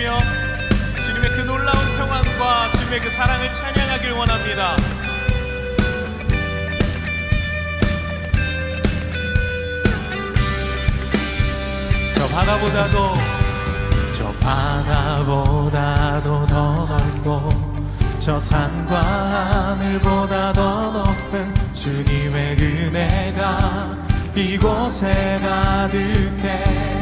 부르며 주님의 그 놀라운 평안과 주님의 그 사랑을 찬양하길 원합니다. 저 바다보다도 저 바다보다도 더 넓고 저 산과 하늘보다 더 높은 주님의 은혜가 이곳에 가득해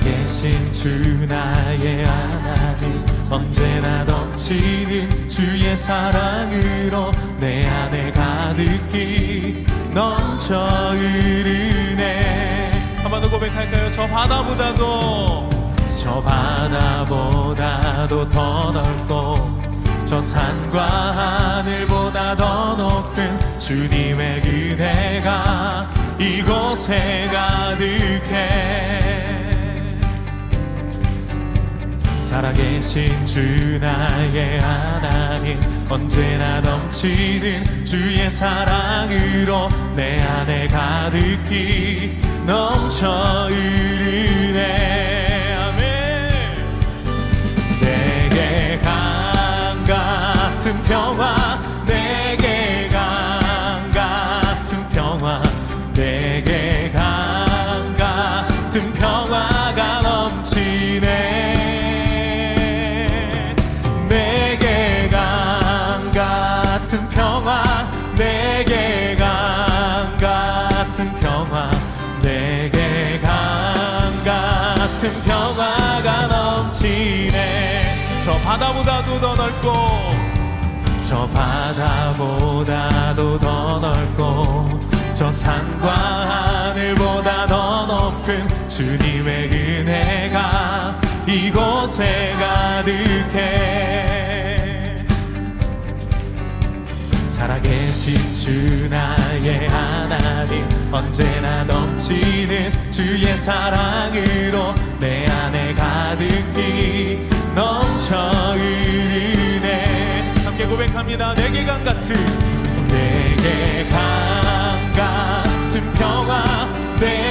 살아계신 주 나의 하나님 언제나 넘치는 주의 사랑으로 내 안에 가득히 넘쳐 흐르네 한번 더 고백할까요? 저 바다보다도 저 바다보다도 더 넓고 저 산과 하늘보다 더 높은 주님의 은혜가 이곳에 가득 살아계신 주 나의 하나님 언제나 넘치는 주의 사랑으로 내 안에 가득히 넘쳐 흐르네. 아멘. 내게 강 같은 평화 같은 평화가 넘치네. 저 바다보다도 더 넓고 저 바다보다도 더 넓고 저 산과 하늘보다 더 높은 주님의 은혜가 이곳에 가득해 살아계신 주 나의 하나님 언제나 넘치는 주의 사랑으로 내 안에 가득히 넘쳐 흐르네 함께 고백합니다. 내게 강 같은 내게 강 같은 평화 내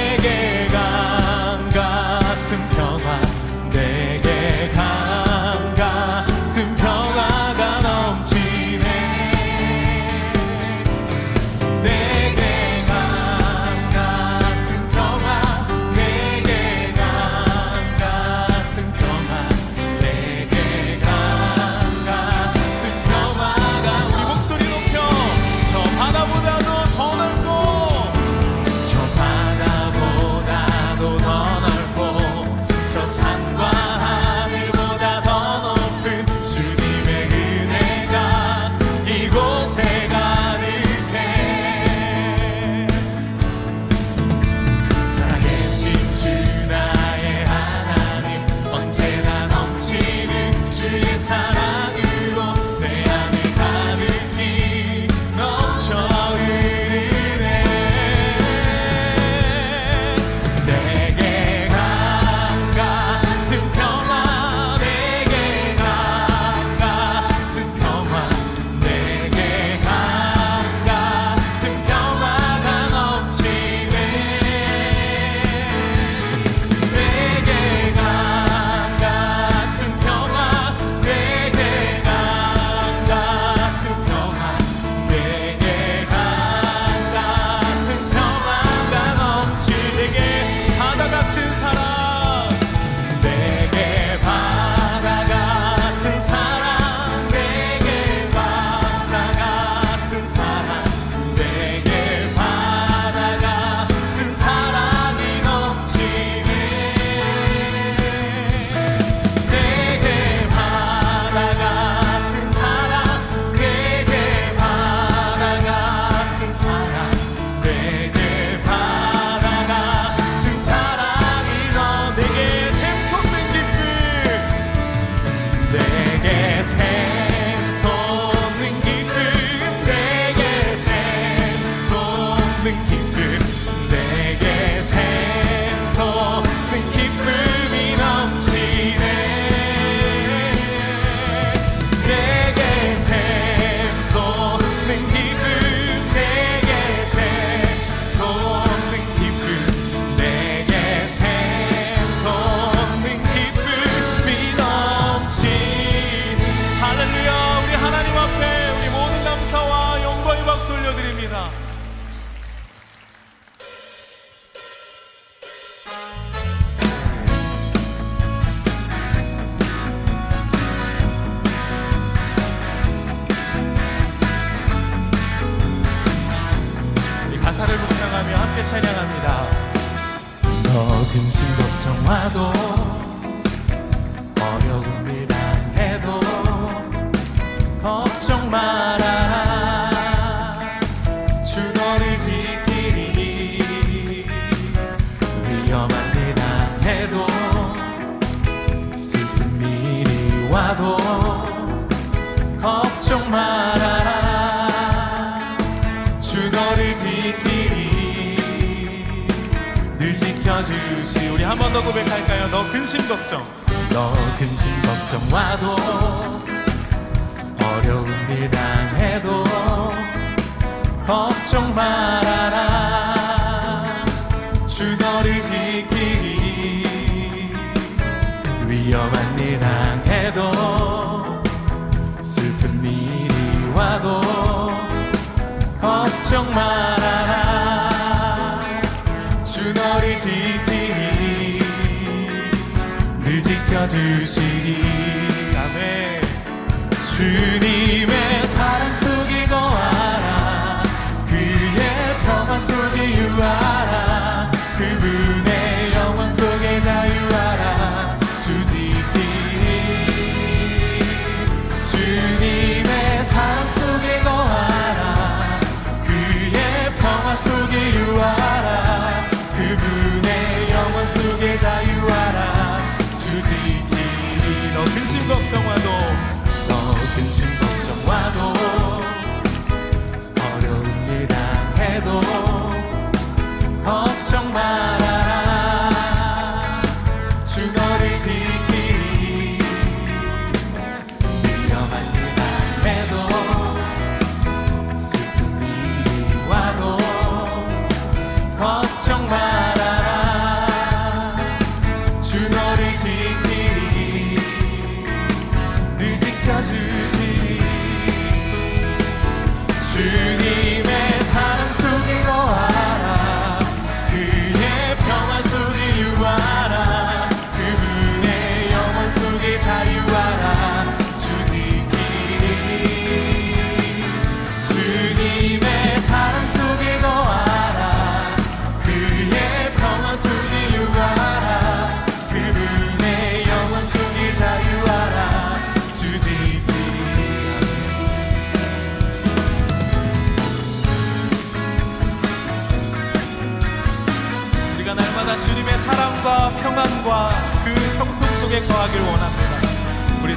근심 걱정 와도 어려운 일안 해도 걱정 말 지켜주시. 우리 한 번 더 고백할까요? 너 근심 걱정. 너 근심 걱정 와도 어려운 일 당해도 걱정 말아라. 주 너를 지키리. 위험한 일 당해도 슬픈 일이 와도 걱정 마. 지켜주시니 아멘. 주님. anointing.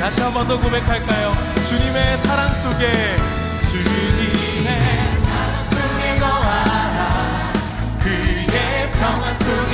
다시 한 번 더 고백할까요? 주님의 사랑 속에 주님의 사랑 속에 너와 나 그의 평화 속에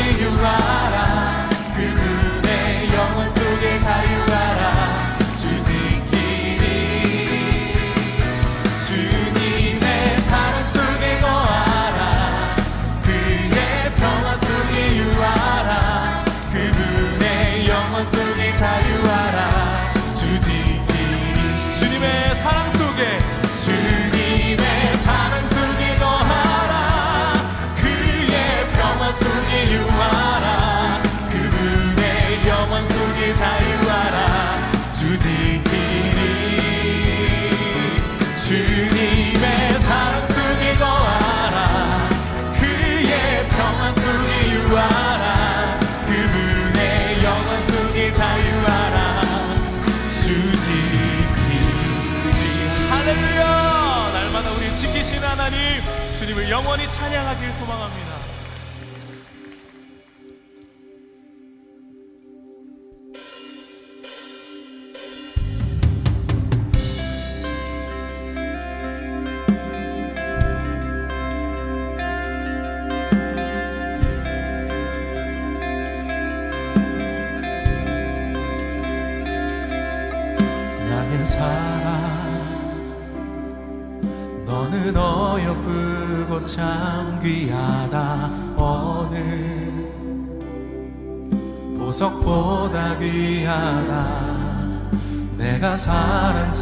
영원히 찬양하길 소망합니다. 귀하다 오늘. 보석보다 귀하다. 내가 사랑스럽지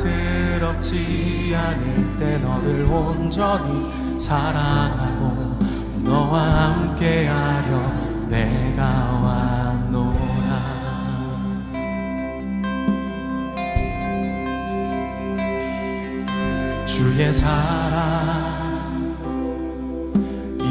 않을 때 너를 온전히 사랑하고 너와 함께하려 내가 왔노 주의 사랑.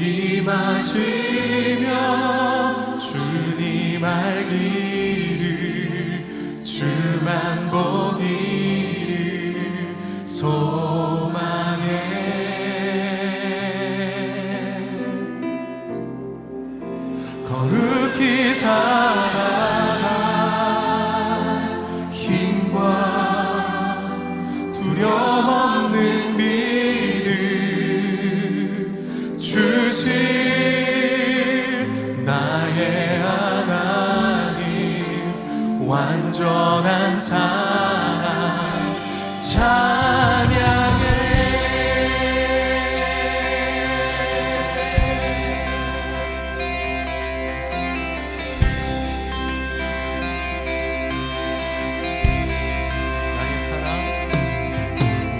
임하시며 주님 알기를 주만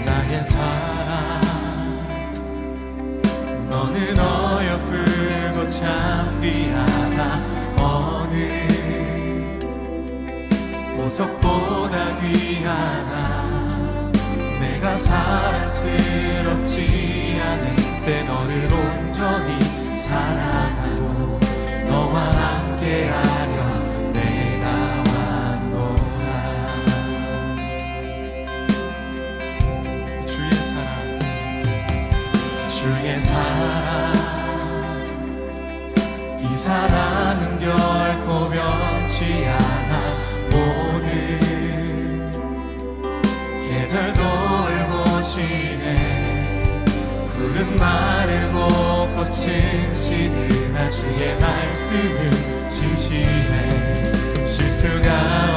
나의 사랑 너는 어여쁘고 참 귀하다 보석보다 귀하다 내가 사랑스럽지 않을 때 너를 온전히 사랑하고 너와 함께하려 주의 말씀은 진실해. 실수가